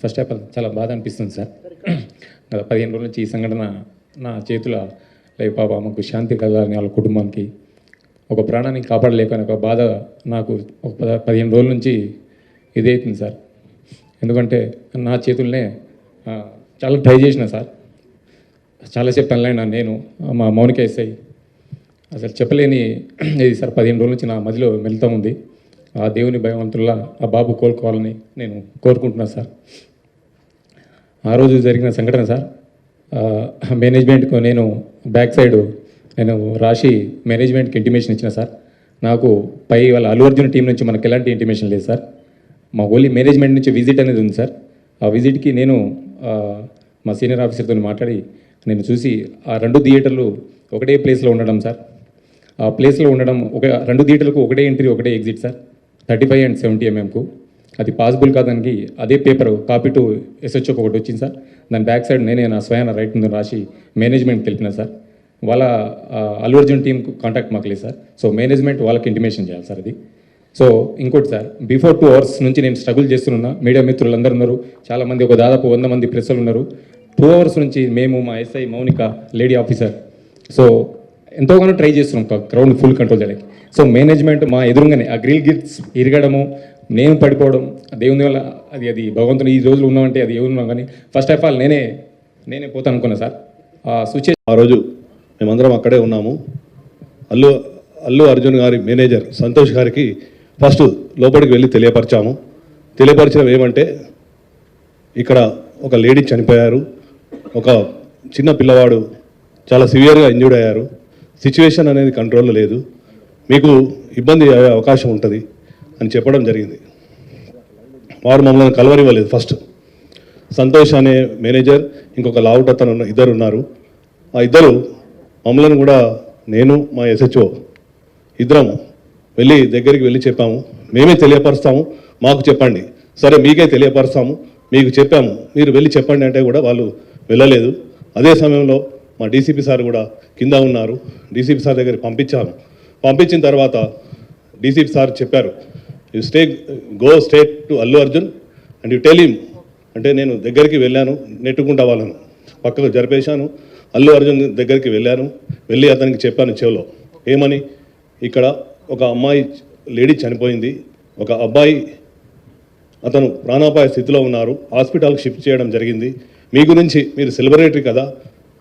First of all చాలా బాధ అనిపిస్తుంది సార్. గత పదిహేను రోజుల నుంచి ఈ సంఘటన నా చేతుల లైక్ పాప ఆమెకు శాంతి కలగాలని వాళ్ళ కుటుంబానికి ఒక ప్రాణాన్ని కాపాడలేకని ఒక బాధ నాకు ఒక పద పదిహేను రోజుల నుంచి ఇదైతుంది సార్. ఎందుకంటే నా చేతుల్నే చాలా ట్రై చేసిన సార్. చాలాసేపు పనులైనా నేను మా మౌనిక ఎస్ఐ అసలు చెప్పలేని ఇది సార్. పదిహేను రోజుల నుంచి నా మదిలో మెలుతూ ఉంది. ఆ దేవుని భయవంతుల్లా ఆ బాబు కోలుకోవాలని నేను కోరుకుంటున్నాను సార్. ఆ రోజు జరిగిన సంఘటన సార్ ఆ, మేనేజ్మెంట్కు నేను బ్యాక్ సైడ్ నేను రాసి మేనేజ్మెంట్కి ఇంటిమేషన్ ఇచ్చిన సార్. నాకు పై వాళ్ళ అల్లు అర్జున్ టీం నుంచి మనకు ఎలాంటి ఇంటిమేషన్ లేదు సార్. మా ఓన్లీ మేనేజ్మెంట్ నుంచి విజిట్ అనేది ఉంది సార్. ఆ విజిట్కి నేను మా సీనియర్ ఆఫీసర్తో మాట్లాడి నేను చూసి ఆ రెండు థియేటర్లు ఒకటే ప్లేస్లో ఉండడం సార్. ఆ ప్లేస్లో ఉండడం ఒక రెండు థియేటర్లకు ఒకటే ఎంట్రీ ఒకటే exit sir. Thirty five and seventy ఎంఎంకు అది పాసిబుల్ కాదానికి అదే పేపర్ కాపీ టు ఎస్హెచ్ఓకి ఒకటి వచ్చింది సార్. దాని బ్యాక్ సైడ్ నేనే నా స్వయాన రైట్ ముందు రాసి మేనేజ్మెంట్ తెలిపిన సార్. వాళ్ళ అల్లు అర్జున్ టీంకు కాంటాక్ట్ మాకు లేదు సార్. సో మేనేజ్మెంట్ వాళ్ళకి ఇంటిమేషన్ చేయాలి సార్ అది. సో ఇంకోటి సార్ బిఫోర్ టూ అవర్స్ నుంచి నేను స్ట్రగుల్ చేస్తున్నా. మీడియా మిత్రులు అందరూ ఉన్నారు. చాలామంది ఒక దాదాపు వంద మంది ప్రెస్సులు ఉన్నారు. టూ అవర్స్ నుంచి మేము మా SI Mounika lady officer. So ఎంతోగానో try చేస్తున్నాం క్రౌడ్ ఫుల్ కంట్రోల్ చేయడానికి. సో మేనేజ్మెంట్ మా ఎదురుగానే ఆ గ్రిల్ గిట్స్ ఇరగడము నేను పడిపోవడం దేవుని వల్ల అది అది భగవంతుని ఈ రోజులు ఉన్నామంటే అది ఏమున్నాం కానీ ఫస్ట్ ఆఫ్ ఆల్ నేనే నేనే పోతాను అనుకున్నా సార్. ఆ ఆ రోజు మేమందరం అక్కడే ఉన్నాము. అల్లు అల్లు అర్జున్ గారి మేనేజర్ సంతోష్ గారికి ఫస్ట్ లోపలికి వెళ్ళి తెలియపరిచాము. తెలియపరచడం ఏమంటే ఇక్కడ ఒక లేడీ చనిపోయారు. ఒక చిన్న పిల్లవాడు చాలా సివియర్గా ఇంజూర్డ్ అయ్యారు. సిచ్యువేషన్ అనేది కంట్రోల్లో లేదు. మీకు ఇబ్బంది అయ్యే అవకాశం ఉంటుంది అని చెప్పడం జరిగింది. వారు మమ్మల్ని కలవరివ్వలేదు ఫస్ట్ సంతోష్ అనే మేనేజర్ ఇంకొక లావుట్ అతను ఇద్దరు ఉన్నారు. ఆ ఇద్దరు మమ్మల్ని కూడా నేను మా ఎస్హెచ్ఓ ఇద్దరము వెళ్ళి దగ్గరికి వెళ్ళి చెప్పాము. మేమే తెలియపరుస్తాము మాకు చెప్పండి. సరే మీకే తెలియపరుస్తాము మీకు చెప్పాము. మీరు వెళ్ళి చెప్పండి అంటే కూడా వాళ్ళు వెళ్ళలేదు. అదే సమయంలో మా డీసీపీ సార్ కూడా కింద ఉన్నారు. డీసీపీ సార్ దగ్గరికి పంపించాము పంపించిన తర్వాత డీసీపీ సార్ చెప్పారు you stay go straight to Allu Arjun and you tell him అంటే నేను దగ్గరికి వెళ్ళాను నెట్టుకుంటా వాళ్ళను. పక్కకు జరిపేశాను అల్లు అర్జున్ దగ్గరికి వెళ్ళాను వెళ్ళి అతనికి చెప్పాను చెవిలో ఏమని? ఇక్కడ ఒక అమ్మాయి లేడీ చనిపోయింది. ఒక అబ్బాయి అతను ప్రాణాపాయ స్థితిలో ఉన్నారు. హాస్పిటల్కి షిఫ్ట్ చేయడం జరిగింది. మీ గురించి మీరు సెలబ్రేటరీ కదా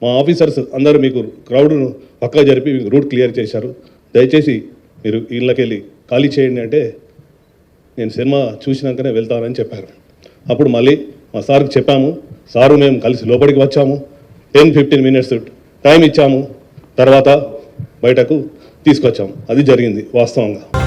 మా ఆఫీసర్స్ అందరూ మీకు క్రౌడ్ను పక్కా జరిపి మీకు రూట్ క్లియర్ చేశారు. దయచేసి మీరు ఇళ్ళకెళ్ళి ఖాళీ చేయండి అంటే నేను సినిమా చూసినాకనే వెళ్తానని చెప్పారు. అప్పుడు మళ్ళీ మా సార్కి చెప్పాము సారు మేము కలిసి లోపలికి వచ్చాము టెన్ ఫిఫ్టీన్ మినిట్స్ టైం ఇచ్చాము తర్వాత బయటకు తీసుకొచ్చాము. అది జరిగింది వాస్తవంగా.